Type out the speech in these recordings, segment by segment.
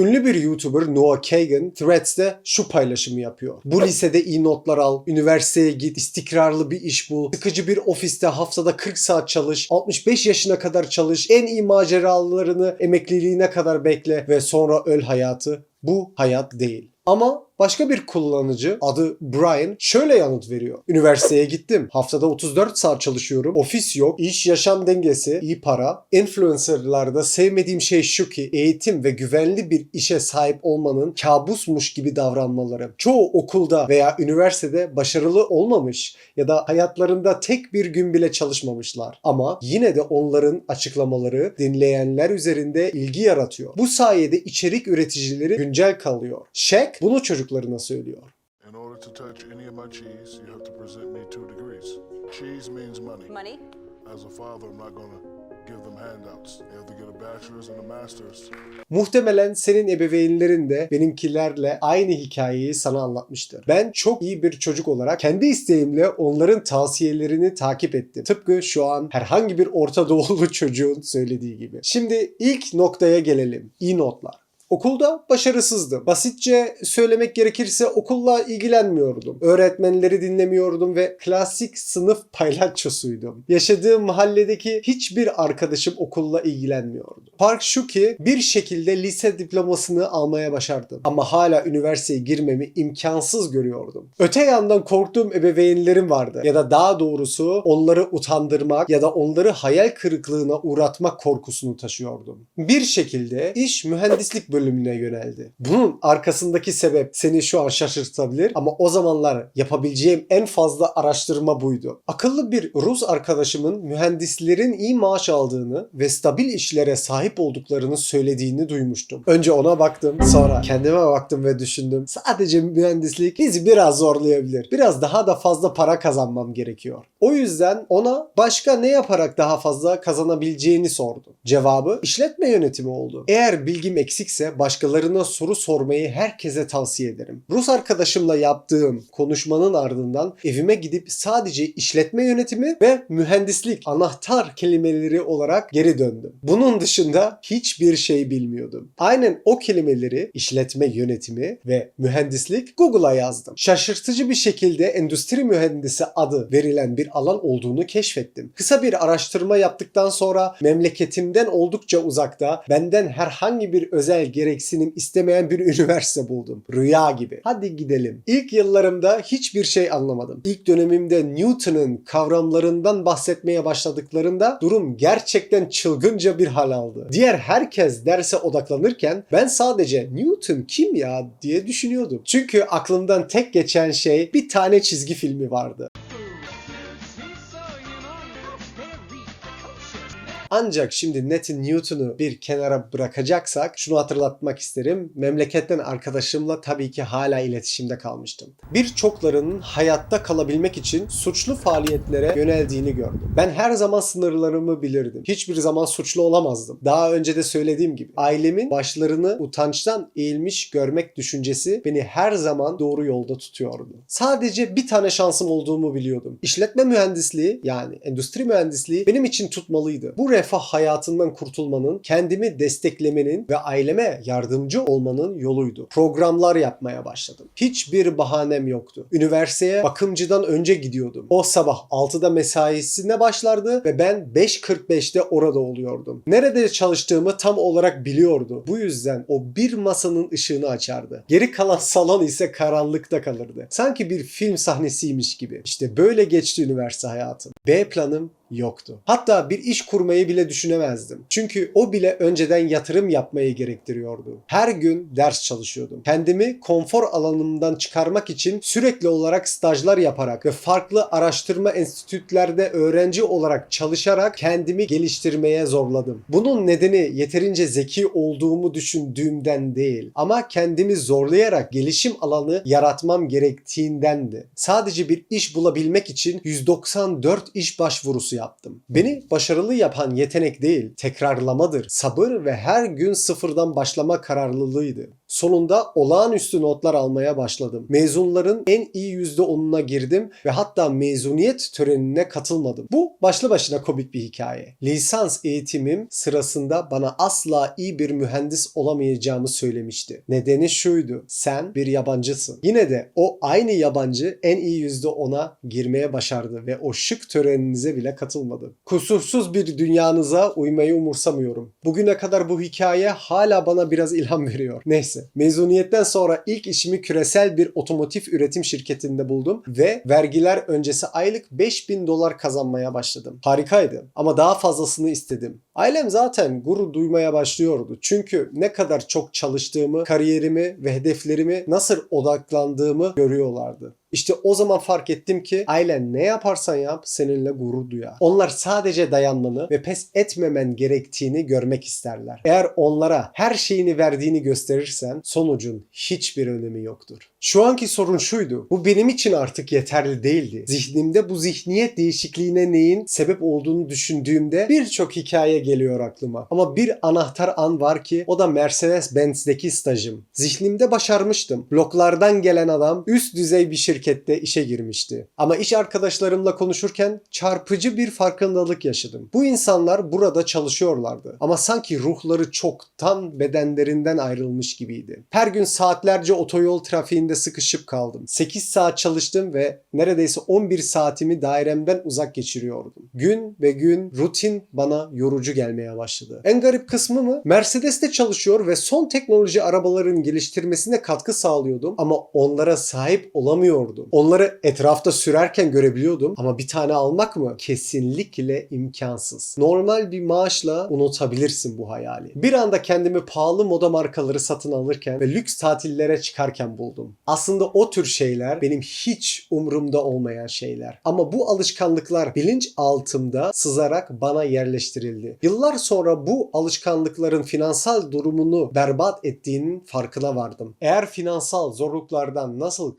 Ünlü bir YouTuber Noah Kagan Threads'te şu paylaşımı yapıyor. Bu lisede iyi notlar al, üniversiteye git, istikrarlı bir iş bul, sıkıcı bir ofiste haftada 40 saat çalış, 65 yaşına kadar çalış, en iyi maceralarını emekliliğine kadar bekle ve sonra öl hayatı. Bu hayat değil. Ama başka bir kullanıcı adı Brian şöyle yanıt veriyor. Üniversiteye gittim. Haftada 34 saat çalışıyorum. Ofis yok. iş yaşam dengesi, iyi para. Influencerlarda sevmediğim şey şu ki eğitim ve güvenli bir işe sahip olmanın kabusmuş gibi davranmaları. Çoğu okulda veya üniversitede başarılı olmamış ya da hayatlarında tek bir gün bile çalışmamışlar. Ama yine de onların açıklamaları dinleyenler üzerinde ilgi yaratıyor. Bu sayede içerik üreticileri güncel kalıyor. Shaq bunu çocuklarına söylüyor. In order to touch any of my cheese, you have to present me two degrees. Cheese means money. Money? As a father, I'm not gonna give them handouts. They have to get a bachelor's and a master's. Muhtemelen senin ebeveynlerin de benimkilerle aynı hikayeyi sana anlatmıştır. Ben çok iyi bir çocuk olarak kendi isteğimle onların tavsiyelerini takip ettim. Tıpkı şu an herhangi bir Orta Doğulu çocuğun söylediği gibi. Şimdi ilk noktaya gelelim. İyi notlar. Okulda başarısızdım. Basitçe söylemek gerekirse okulla ilgilenmiyordum. Öğretmenleri dinlemiyordum ve klasik sınıf paylaşçosuydum. Yaşadığım mahalledeki hiçbir arkadaşım okulla ilgilenmiyordu. Fark şu ki bir şekilde lise diplomasını almaya başardım. Ama hala üniversiteye girmemi imkansız görüyordum. Öte yandan korktuğum ebeveynlerim vardı. Ya da daha doğrusu onları utandırmak ya da onları hayal kırıklığına uğratmak korkusunu taşıyordum. Bir şekilde iş mühendislik bölümüne yöneldi. Bunun arkasındaki sebep seni şu an şaşırtabilir ama o zamanlar yapabileceğim en fazla araştırma buydu. Akıllı bir Rus arkadaşımın mühendislerin iyi maaş aldığını ve stabil işlere sahip olduklarını söylediğini duymuştum. Önce ona baktım, sonra kendime baktım ve düşündüm. Sadece mühendislik bizi biraz zorlayabilir. Biraz daha da fazla para kazanmam gerekiyor. O yüzden ona başka ne yaparak daha fazla kazanabileceğini sordum. Cevabı işletme yönetimi oldu. Eğer bilgim eksikse başkalarına soru sormayı herkese tavsiye ederim. Rus arkadaşımla yaptığım konuşmanın ardından evime gidip sadece işletme yönetimi ve mühendislik anahtar kelimeleri olarak geri döndüm. Bunun dışında hiçbir şey bilmiyordum. Aynen o kelimeleri işletme yönetimi ve mühendislik Google'a yazdım. Şaşırtıcı bir şekilde endüstri mühendisi adı verilen bir alan olduğunu keşfettim. Kısa bir araştırma yaptıktan sonra memleketimden oldukça uzakta benden herhangi bir özel gereksinim istemeyen bir üniversite buldum. Rüya gibi. Hadi gidelim. İlk yıllarımda hiçbir şey anlamadım. İlk dönemimde Newton'un kavramlarından bahsetmeye başladıklarında durum gerçekten çılgınca bir hal aldı. Diğer herkes derse odaklanırken ben sadece Newton kim ya diye düşünüyordum. Çünkü aklımdan tek geçen şey bir tane çizgi filmi vardı. Ancak şimdi Nathan Newton'u bir kenara bırakacaksak şunu hatırlatmak isterim. Memleketten arkadaşımla tabii ki hala iletişimde kalmıştım. Birçoklarının hayatta kalabilmek için suçlu faaliyetlere yöneldiğini gördüm. Ben her zaman sınırlarımı bilirdim. Hiçbir zaman suçlu olamazdım. Daha önce de söylediğim gibi ailemin başlarını utançtan eğilmiş görmek düşüncesi beni her zaman doğru yolda tutuyordu. Sadece bir tane şansım olduğumu biliyordum. İşletme mühendisliği yani endüstri mühendisliği benim için tutmalıydı. Bu refah hayatından kurtulmanın, kendimi desteklemenin ve aileme yardımcı olmanın yoluydu. Programlar yapmaya başladım. Hiçbir bahanem yoktu. Üniversiteye bakımcıdan önce gidiyordum. O sabah 6'da mesaisine başlardı ve ben 5.45'te orada oluyordum. Nerede çalıştığımı tam olarak biliyordu. Bu yüzden o bir masanın ışığını açardı. Geri kalan salon ise karanlıkta kalırdı. Sanki bir film sahnesiymiş gibi. İşte böyle geçti üniversite hayatım. B planım yoktu. Hatta bir iş kurmayı bile düşünemezdim. Çünkü o bile önceden yatırım yapmayı gerektiriyordu. Her gün ders çalışıyordum. Kendimi konfor alanımdan çıkarmak için sürekli olarak stajlar yaparak ve farklı araştırma enstitütlerde öğrenci olarak çalışarak kendimi geliştirmeye zorladım. Bunun nedeni yeterince zeki olduğumu düşündüğümden değil ama kendimi zorlayarak gelişim alanı yaratmam gerektiğindendi. Sadece bir iş bulabilmek için 194 iş başvurusu yaptım. Beni başarılı yapan yetenek değil, tekrarlamadır, sabır ve her gün sıfırdan başlama kararlılığıydı. Sonunda olağanüstü notlar almaya başladım. Mezunların en iyi %10'una girdim ve hatta mezuniyet törenine katılmadım. Bu başlı başına komik bir hikaye. Lisans eğitimim sırasında bana asla iyi bir mühendis olamayacağımı söylemişti. Nedeni şuydu. Sen bir yabancısın. Yine de o aynı yabancı en iyi %10'a girmeye başardı ve o şık töreninize bile katılmadı. Kusursuz bir dünyanıza uymayı umursamıyorum. Bugüne kadar bu hikaye hala bana biraz ilham veriyor. Neyse. Mezuniyetten sonra ilk işimi küresel bir otomotiv üretim şirketinde buldum ve vergiler öncesi aylık 5000 dolar kazanmaya başladım. Harikaydı ama daha fazlasını istedim. Ailem zaten gurur duymaya başlıyordu. Çünkü ne kadar çok çalıştığımı, kariyerimi ve hedeflerimi nasıl odaklandığımı görüyorlardı. İşte o zaman fark ettim ki ailen ne yaparsan yap seninle gurur duyar. Onlar sadece dayanmanı ve pes etmemen gerektiğini görmek isterler. Eğer onlara her şeyini verdiğini gösterirsen sonucun hiçbir önemi yoktur. Şu anki sorun şuydu. Bu benim için artık yeterli değildi. Zihnimde bu zihniyet değişikliğine neyin sebep olduğunu düşündüğümde birçok hikaye geliyor aklıma. Ama bir anahtar an var ki o da Mercedes-Benz'deki stajım. Zihnimde başarmıştım. Bloklardan gelen adam üst düzey bir şirkette işe girmişti. Ama iş arkadaşlarımla konuşurken çarpıcı bir farkındalık yaşadım. Bu insanlar burada çalışıyorlardı. Ama sanki ruhları çoktan bedenlerinden ayrılmış gibiydi. Her gün saatlerce otoyol trafiğinde sıkışıp kaldım. 8 saat çalıştım ve neredeyse 11 saatimi dairemden uzak geçiriyordum. Gün ve gün rutin bana yorucu gelmeye başladı. En garip kısmı mı? Mercedes'te çalışıyor ve son teknoloji arabaların geliştirmesine katkı sağlıyordum ama onlara sahip olamıyordum. Onları etrafta sürerken görebiliyordum ama bir tane almak mı? Kesinlikle imkansız. Normal bir maaşla unutabilirsin bu hayali. Bir anda kendimi pahalı moda markaları satın alırken ve lüks tatillere çıkarken buldum. Aslında o tür şeyler benim hiç umurumda olmayan şeyler. Ama bu alışkanlıklar bilinç altımda sızarak bana yerleştirildi. Yıllar sonra bu alışkanlıkların finansal durumunu berbat ettiğinin farkına vardım. Eğer finansal zorluklardan nasıl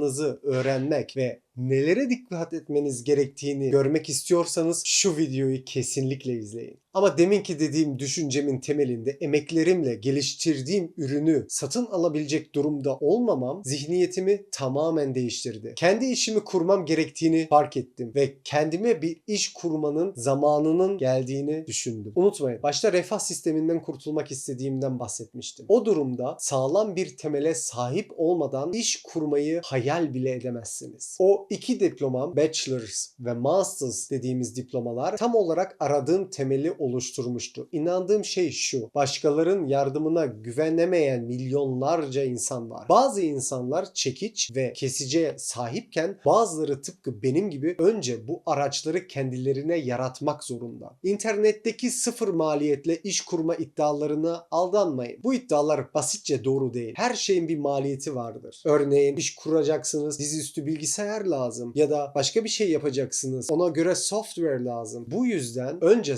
kaçınacağınızı öğrenmek ve nelere dikkat etmeniz gerektiğini görmek istiyorsanız şu videoyu kesinlikle izleyin. Ama deminki dediğim düşüncemin temelinde emeklerimle geliştirdiğim ürünü satın alabilecek durumda olmamam zihniyetimi tamamen değiştirdi. Kendi işimi kurmam gerektiğini fark ettim ve kendime bir iş kurmanın zamanının geldiğini düşündüm. Unutmayın başta refah sisteminden kurtulmak istediğimden bahsetmiştim. O durumda sağlam bir temele sahip olmadan iş kurmayı hayal bile edemezsiniz. O iki diplomam Bachelor's ve Master's dediğimiz diplomalar tam olarak aradığım temeli oluşturmuştu. İnandığım şey şu. Başkalarının yardımına güvenemeyen milyonlarca insan var. Bazı insanlar çekiç ve kesiciye sahipken bazıları tıpkı benim gibi önce bu araçları kendilerine yaratmak zorunda. İnternetteki sıfır maliyetle iş kurma iddialarına aldanmayın. Bu iddialar basitçe doğru değil. Her şeyin bir maliyeti vardır. Örneğin iş kuracaksınız, dizüstü bilgisayar lazım ya da başka bir şey yapacaksınız. Ona göre software lazım. Bu yüzden önce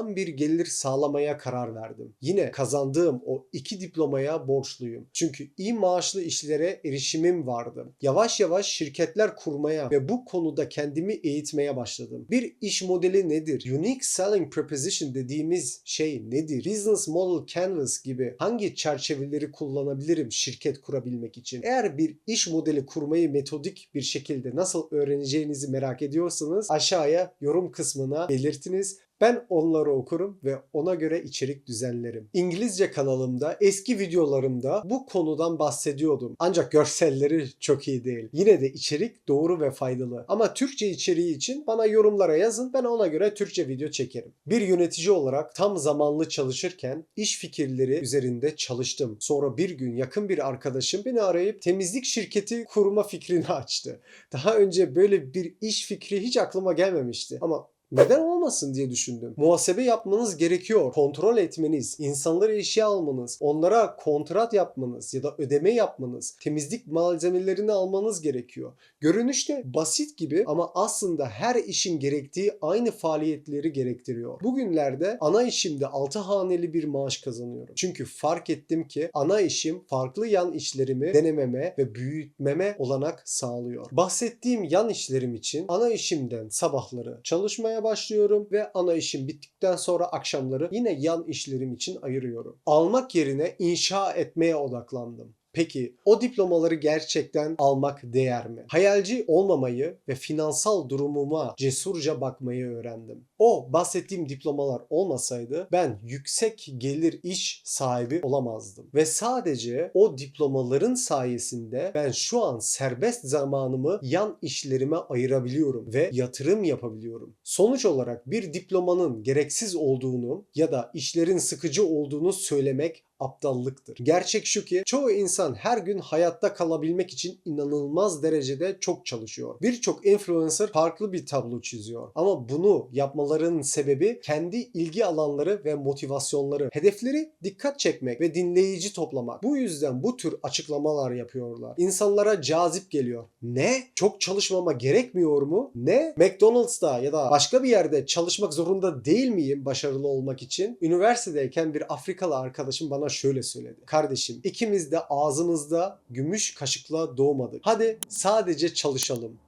sağlam bir gelir sağlamaya karar verdim. Yine kazandığım o iki diplomaya borçluyum. Çünkü iyi maaşlı işlere erişimim vardı. Yavaş yavaş şirketler kurmaya ve bu konuda kendimi eğitmeye başladım. Bir iş modeli nedir? Unique Selling Proposition dediğimiz şey nedir? Business Model Canvas gibi hangi çerçeveleri kullanabilirim şirket kurabilmek için? Eğer bir iş modeli kurmayı metodik bir şekilde nasıl öğreneceğinizi merak ediyorsanız aşağıya yorum kısmına belirtiniz. Ben onları okurum ve ona göre içerik düzenlerim. İngilizce kanalımda eski videolarımda bu konudan bahsediyordum. Ancak görselleri çok iyi değil. Yine de içerik doğru ve faydalı. Ama Türkçe içeriği için bana yorumlara yazın. Ben ona göre Türkçe video çekerim. Bir yönetici olarak tam zamanlı çalışırken iş fikirleri üzerinde çalıştım. Sonra bir gün yakın bir arkadaşım beni arayıp temizlik şirketi kurma fikrini açtı. Daha önce böyle bir iş fikri hiç aklıma gelmemişti. Ama neden olmasın diye düşündüm. Muhasebe yapmanız gerekiyor. Kontrol etmeniz, insanları işe almanız, onlara kontrat yapmanız ya da ödeme yapmanız, temizlik malzemelerini almanız gerekiyor. Görünüşte basit gibi ama aslında her işin gerektiği aynı faaliyetleri gerektiriyor. Bugünlerde ana işimde 6 haneli bir maaş kazanıyorum. Çünkü fark ettim ki ana işim farklı yan işlerimi denememe ve büyütmeme olanak sağlıyor. Bahsettiğim yan işlerim için ana işimden sabahları çalışmaya çalışmaya başlıyorum ve ana işim bittikten sonra akşamları yine yan işlerim için ayırıyorum. Almak yerine inşa etmeye odaklandım. Peki o diplomaları gerçekten almak değer mi? Hayalci olmamayı ve finansal durumuma cesurca bakmayı öğrendim. O bahsettiğim diplomalar olmasaydı ben yüksek gelir iş sahibi olamazdım. Ve sadece o diplomaların sayesinde ben şu an serbest zamanımı yan işlerime ayırabiliyorum ve yatırım yapabiliyorum. Sonuç olarak bir diplomanın gereksiz olduğunu ya da işlerin sıkıcı olduğunu söylemek aptallıktır. Gerçek şu ki çoğu insan her gün hayatta kalabilmek için inanılmaz derecede çok çalışıyor. Birçok influencer farklı bir tablo çiziyor. Ama bunu yapmalarının sebebi kendi ilgi alanları ve motivasyonları. Hedefleri dikkat çekmek ve dinleyici toplamak. Bu yüzden bu tür açıklamalar yapıyorlar. İnsanlara cazip geliyor. Ne? Çok çalışmama gerekmiyor mu? Ne? McDonald's'ta ya da başka bir yerde çalışmak zorunda değil miyim başarılı olmak için? Üniversitedeyken bir Afrikalı arkadaşım bana şöyle söyledi. Kardeşim ikimiz de ağzımızda gümüş kaşıkla doğmadık. Hadi sadece çalışalım.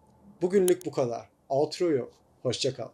Bugünlük bu kadar. Outro yok. Hoşçakal.